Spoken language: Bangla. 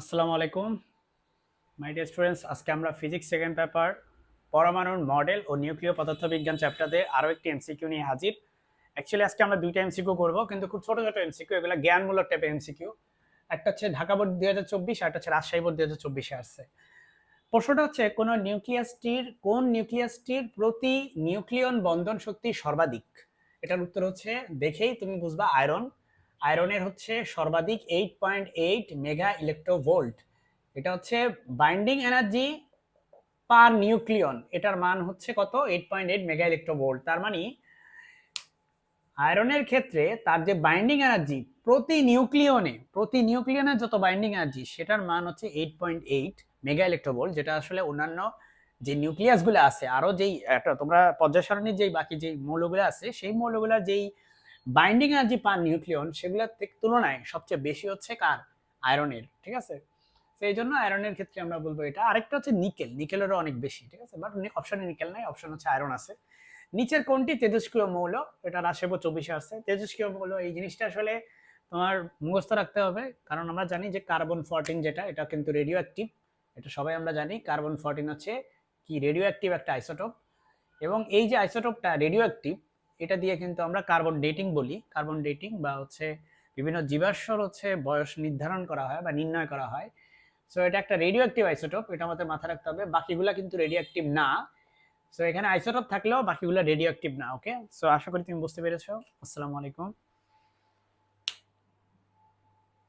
আসসালামু আলাইকুম। মাই ডিয়ার স্টুডেন্টস আজকে আমরা ফিজিক্স সেকেন্ড পেপার পরমাণুর মডেল ও নিউক্লিয় পদার্থবিজ্ঞান চ্যাপ্টারে আরও একটি এমসিকিউ নিয়ে হাজির। অ্যাকচুয়ালি আজকে আমরা দুইটা এমসিকিউ করব, কিন্তু খুব ছোটো ছোটো এমসিকিউ এগুলো জ্ঞানমূলক টাইপের এমসিকিউ একটা হচ্ছে ঢাকা বোর্ড দুই হাজার চব্বিশ, আর একটা হচ্ছে রাজশাহী বোর্ড দুই হাজার চব্বিশে আসছে। প্রশ্নটা হচ্ছে, কোন নিউক্লিয়াসটির কোন নিউক্লিয়াসটির প্রতি নিউক্লিয়ন বন্ধন শক্তি সর্বাধিক? এটার উত্তর হচ্ছে, দেখেই তুমি বুঝবা আয়রন আয়রনের হচ্ছে সর্বাধিক eight point eight mega electrovolt এটা হচ্ছে বাইন্ডিং এনার্জি পার নিউক্লিয়ন এটার মান হচ্ছে কত? Eight point eight mega electrovolt তার মানে আয়রনের ক্ষেত্রে তার যে বাইন্ডিং এনার্জি প্রতি নিউক্লিয়নে প্রতি নিউক্লিয়নের যত বাইন্ডিং এনার্জি সেটার মান হচ্ছে eight point eight mega electrovolt যেটা আসলে অন্যান্য যে নিউক্লিয়াসগুলো আছে, আরও যেই, একটা তোমরা পর্যায় সারণীর যেই বাকি যেই মৌলগুলো আছে, সেই মৌলগুলোর যেই বাইন্ডিং এনার্জি পার নিউক্লিয়ন সেগুলোর থেকে তুলনায় সবচেয়ে বেশি হচ্ছে কার? আয়রনের ঠিক আছে? সেই জন্য আয়রনের ক্ষেত্রে আমরা বলব এটা। আরেকটা হচ্ছে নিকেল নিকেলেরও অনেক বেশি, ঠিক আছে? বাট অপশনে নিকেল নাই অপশন হচ্ছে আয়রন আছে। নিচের কোনটি? তেজস্ক্রিয় মৌল, এটা রাশেব চব্বিশে আসছে। তেজস্ক্রিয় মৌল, এই জিনিসটা আসলে তোমার মুখস্থ রাখতে হবে, কারণ আমরা জানি যে কার্বন ফোরটিন যেটা, এটা কিন্তু রেডিও অ্যাক্টিভ এটা সবাই আমরা জানি। কার্বন ফোরটিন হচ্ছে কি? রেডিও অ্যাক্টিভ একটা আইসোটোপ এবং এই যে আইসোটোপটা রেডিও অ্যাক্টিভ এটা দিয়ে কিন্তু আমরা কার্বন ডেটিং বলি। কার্বন ডেটিং বা হচ্ছে বিভিন্ন জীবাশ্মর হচ্ছে বয়স নির্ধারণ করা হয় বা নির্ণয় করা হয়। সো এটা একটা রেডিও অ্যাক্টিভ আইসোটোপ এটা আমাদের মাথায় রাখতে হবে। বাকিগুলো কিন্তু রেডিও অ্যাক্টিভ না। সো এখানে আইসোটোপ থাকলেও বাকিগুলো রেডিও অ্যাক্টিভ না ওকে সো আশা করি তুমি বুঝতে পেরেছ। আসসালামু আলাইকুম।